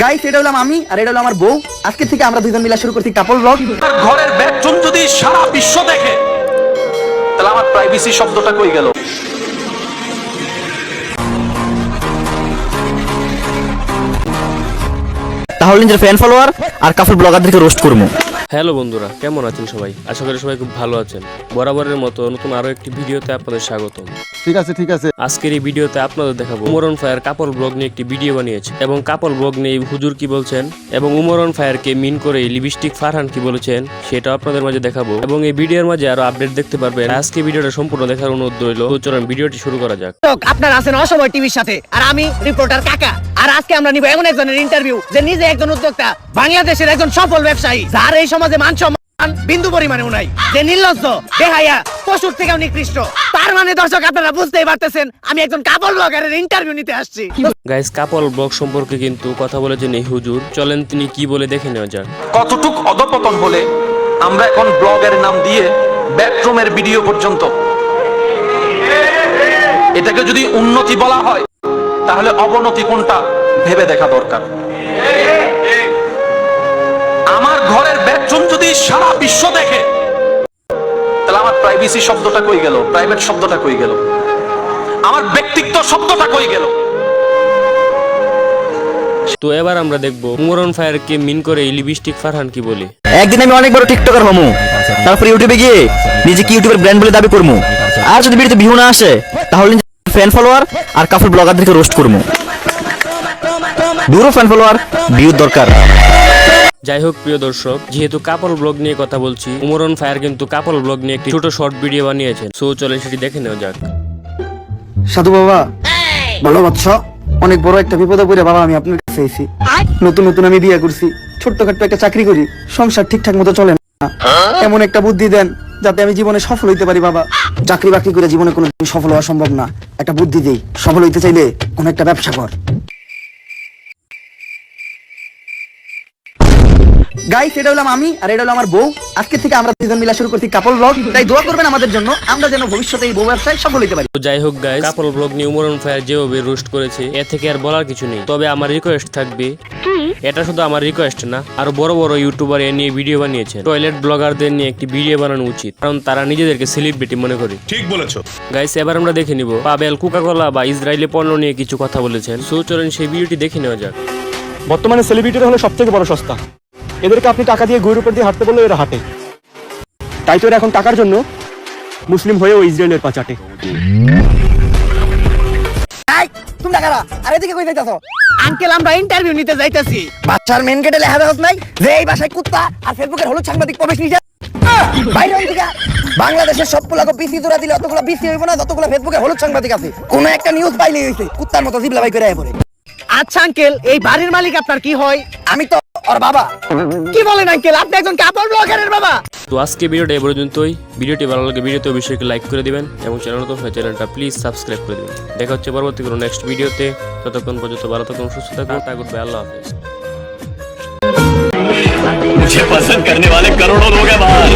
Guys এটা হলাম আমি আর এটা হলো আমার বউ। আজকে থেকে আমরা দুজন মিলা শুরু করছি কাপল ব্লগ তার ঘরের বেডরুম যদি সারা বিশ্ব দেখে তাহলে আমার প্রাইভেসি শব্দটা কই গেল? তাহলে নিজের ফ্যান ফলোয়ার আর কাপল ব্লগারদেরকে রোস্ট করব। হ্যালো বন্ধুরা কেমন আছেন সবাই? আশা করি সবাই খুব ভালো আছেন। বরাবরের মতো নতুন আরও একটি ভিডিওতে আপনাদের স্বাগতম। ঠিক আছে ঠিক আছে। আজকের এই ভিডিওতে আপনাদের দেখাবো উমরন ফায়ার কাপল ব্লগ নিয়ে একটি ভিডিও বানিয়েছে এবং কাপল ব্লগ নিয়ে হুজুর কি বলছেন এবং উমরন ফায়ারকে মিন করে লিপস্টিক ফারহান কি বলেছেন সেটা আপনাদের মাঝে দেখাবো এবং এই ভিডিওর মাঝে আরও আপডেট দেখতে পারবেন। আজকে ভিডিওটা সম্পূর্ণ দেখার অনুরোধ রইল। তো চলুন ভিডিওটি শুরু করা যাক। আপনারা আছেন অসময় টিভির সাথে আর আমি রিপোর্টার কাকা। আর আজকে আমরা নিব এমন একজনের ইন্টারভিউ যে নিজে একজন উদ্যোক্তা বাংলাদেশের একজন সফল ব্যবসায়ী। যার এই সমাজে মান সম্মান বিন্দু পরিমাণে নাই। যে নির্লজ্জ বেহায়া পশুর থেকেও নিকৃষ্ট তার মানে দর্শক আপনারা বুঝতেই পারতেছেন আমি একজন কাপড় ব্লগারের ইন্টারভিউ নিতে আসছি। গাইস কাপল ব্লগ সম্পর্কে কিন্তু কথা বলেছেন এই হুজুর। চলেন তিনি কি বলে দেখে নেওয়া যাক। কতটুক অধপতন হলে আমরা এখন ব্লগের নাম দিয়ে বেডরুমের ভিডিও পর্যন্ত। এটাকে যদি উন্নতি বলা হয় তাহলে অবনতি কোনটা ভেবে দেখা দরকার। যদি সারা বিশ্ব দেখে তাহলে আমার প্রাইভেসি শব্দটা কই গেল? প্রাইভেট শব্দটা কই গেল? আমার ব্যক্তিত্ব শব্দটা কই গেল? তো এবার আমরা দেখব উমরন ফায়ারকে মিন করে লিপস্টিক ফারহান কি বলে। একদিন আমি অনেক বড় টিকটকার হমু। তারপর ইউটিউবে গিয়ে নিজেকে ইউটিউবের ব্র্যান্ড বলে দাবি করব আর যদি ভিডিওতে ভিউ না আসে তাহলে ফ্যান ফলোয়ার আর কাপল ব্লগারদেরকে রোস্ট করব দূরও ফ্যান ফলোয়ার ভিউর দরকার। যাই হোক প্রিয় দর্শক, যেহেতু কাপল ব্লগ নিয়ে কথা বলছি, উমরন ফায়ার কিন্তু কাপল ব্লগ নিয়ে একটি ছোট শর্ট ভিডিও বানিয়েছেন। সো চলে সেটি দেখে নেওয়া যাক। সাধু বাবা, ভালো বাচ্চ অনেক বড় একটা বিপদে পড়ে বাবা, আমি আপনার কাছে এসেছি। নতুন নতুন আমি বিয়ে করছি। ছোট্টখাট্ট একটা চাকরি করি, সংসার ঠিকঠাক মতো চলে না। এমন একটা বুদ্ধি দেন, যাতে আমি জীবনে সফল হইতে পারি বাবা। চাকরি বাকরি করে জীবনে কোনো সফল হওয়া সম্ভব না। একটা বুদ্ধি দেই, সফল হইতে চাইলে কোন একটা ব্যবসা কর। গাইস এটা হলাম আমি আর এটা হলো আমার বউ। আজকে থেকে আমরা দুজন মিলে শুরু করছি কাপল ব্লগ তাই দোয়া করবেন আমাদের জন্য আমরা যেন ভবিষ্যতে এই বউ ব্যবসায় সফল হইতে পারি। তো যাই হোক গাইস কাপল ব্লগ নিয়ে উমরন ফায়ার যেভাবে রোস্ট করেছে এ থেকে আর বলার কিছু নেই। তবে আমার রিকোয়েস্ট থাকবে এটা শুধু আমার রিকোয়েস্ট না আরও বড় বড় ইউটিউবার এ নিয়ে ভিডিও বানিয়েছে। টয়লেট ব্লগারদের নিয়ে একটি ভিডিও বানানো উচিত কারণ তারা নিজেদেরকে সেলিব্রিটি মনে করে। ঠিক বলেছ। গাইস এবার আমরা দেখে নিব। পাবেল কোকাকোলা বা ইসরায়েলি পণ্য নিয়ে কিছু কথা বলেছেন। সো চলেন সেই ভিডিওটি দেখে নেওয়া যাক। বর্তমানে সেলিব্রিটিরা হলো সব থেকে বড় সস্তা। এদেরকে আপনি টাকা দিয়ে গরুর উপর দিয়ে হাঁটতে বললে এরা হাঁটে। তাই তো এরা এখন টাকার জন্য মুসলিম হয়েও ইসরায়েলের পা চাটে তোমরা কারা? আর এদিকে কই যাইতাছো? আঙ্কেল আমরা ইন্টারভিউ নিতে যাইতেছি। বাচ্চার মেন গেটে লেখা দেখাস নাই যে এই বাসায় কুত্তা আর ফেসবুকের হলুদ সাংবাদিক প্রবেশ নিষেধ। বাইরে হইতে বাংলাদেশের সবগুলা বিসি জোড়া দিলে অতগুলো বিসি হইব না যতগুলো ফেসবুকে হলুদ সাংবাদিক আছে। কোন একটা নিউজ হইছে কুত্তার মতো জিবলা বাই করে আয় পড়ে। আচ্ছা আঙ্কেল এই বাড়ির মালিক আপনার কি হয়? আমি তো ওর বাবা কি বলেন আঙ্কেল আপনি একজন কাপড় ব্লগারের বাবা তো আজকে ভিডিওটা এ পর্যন্তই ভিডিওটি ভালো লাগে ভিডিওতে অবশ্যই লাইক করে দিবেন এবং চ্যানেল নতুন হয় চ্যানেলটা প্লিজ সাবস্ক্রাইব করে দিবেন দেখা হচ্ছে পরবর্তী কোনো নেক্সট ভিডিওতে ততক্ষণ পর্যন্ত ভালো থাকুন সুস্থ থাকুন তা গুড বাই আল্লাহ হাফেজ मुझे पसंद करने वाले करोड़ों लोग हैं बाहर